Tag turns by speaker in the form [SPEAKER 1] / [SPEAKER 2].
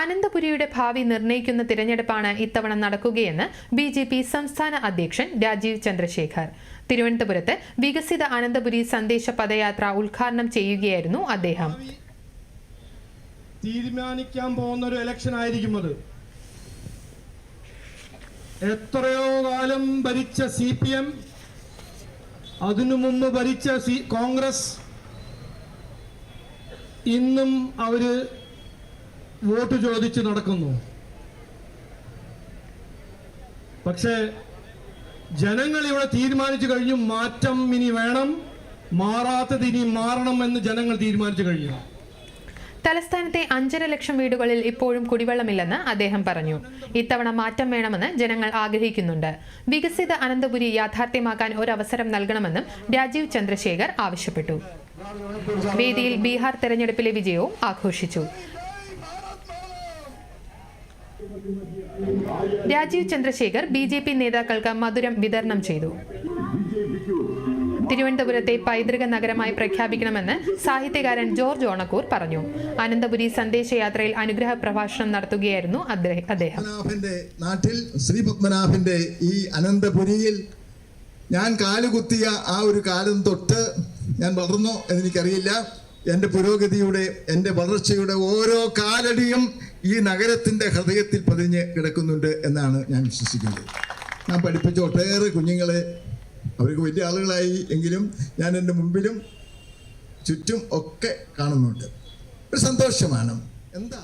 [SPEAKER 1] അനന്തപുരിയുടെ ഭാവി നിർണയിക്കുന്ന തിരഞ്ഞെടുപ്പാണ് ഇത്തവണ നടക്കുകയെന്ന് ബി ജെ പി സംസ്ഥാന അധ്യക്ഷൻ രാജീവ് ചന്ദ്രശേഖർ. തിരുവനന്തപുരത്ത് വികസിത അനന്തപുരി സന്ദേശ പദയാത്ര ഉദ്ഘാടനം ചെയ്യുകയായിരുന്നു അദ്ദേഹം.
[SPEAKER 2] തീരുമാനിക്കാൻ പോകുന്ന ഒരു ഇലക്ഷൻ ആയിരിക്കും അത്. എത്രയോ കാലം ഭരിച്ച സി പി എം അതിനു മുമ്പ് ഭരിച്ച കോൺഗ്രസ് ഇന്നും അവർ വോട്ട് ചോദിച്ച് നടക്കുന്നു. പക്ഷേ ജനങ്ങൾ ഇവിടെ തീരുമാനിച്ചു കഴിഞ്ഞു മാറ്റം ഇനി വേണം മാറാത്തത് ഇനി മാറണം എന്ന് ജനങ്ങൾ തീരുമാനിച്ചു കഴിഞ്ഞു.
[SPEAKER 1] തലസ്ഥാനത്തെ അഞ്ചര ലക്ഷം വീടുകളിൽ ഇപ്പോഴും കുടിവെള്ളമില്ലെന്ന് അദ്ദേഹം പറഞ്ഞു. ഇത്തവണ മാറ്റം വേണമെന്ന് ജനങ്ങൾ ആഗ്രഹിക്കുന്നുണ്ട്. വികസിത അനന്തപുരി യാഥാർത്ഥ്യമാക്കാൻ ഒരവസരം നൽകണമെന്നും രാജീവ് ചന്ദ്രശേഖർ ആവശ്യപ്പെട്ടു. വേദിയിൽ ബീഹാർ തെരഞ്ഞെടുപ്പിലെ വിജയവും ആഘോഷിച്ചു. Rajeev Chandrasekhar B J P നേതാക്കൾക്ക് മധുരം വിതരണം ചെയ്തു. തിരുവനന്തപുരത്തെ പൈതൃക നഗരമായി പ്രഖ്യാപിക്കണമെന്ന് സാഹിത്യകാരൻ ജോർജ് ഓണക്കൂർ പറഞ്ഞു. അനന്തപുരി സന്ദേശയാത്രയിൽ അനുഗ്രഹ പ്രഭാഷണം നടത്തുകയായിരുന്നു അദ്ദേഹം.
[SPEAKER 3] നാട്ടിൽ ശ്രീ പത്മനാഭന്റെ ഈ അനന്തപുരിയിൽ ഞാൻ കാലുകുത്തിയ ആ ഒരു കാലം തൊട്ട് ഞാൻ വളർന്നോ എന്നെനിക്കറിയില്ല. എന്റെ പുരോഗതിയുടെ എന്റെ വളർച്ചയുടെ ഓരോ കാലടിയും ഈ നഗരത്തിന്റെ ഹൃദയത്തിൽ പതിഞ്ഞ് കിടക്കുന്നുണ്ട് എന്നാണ് ഞാൻ വിശ്വസിക്കുന്നത്. ഞാൻ പഠിപ്പിച്ച ഒട്ടേറെ കുഞ്ഞുങ്ങളെ അവർക്ക് വലിയ ആളുകളായി എങ്കിലും ഞാൻ എന്റെ മുമ്പിലും ചുറ്റും ഒക്കെ കാണുന്നുണ്ട്. ഒരു സന്തോഷമാണ് എന്താ?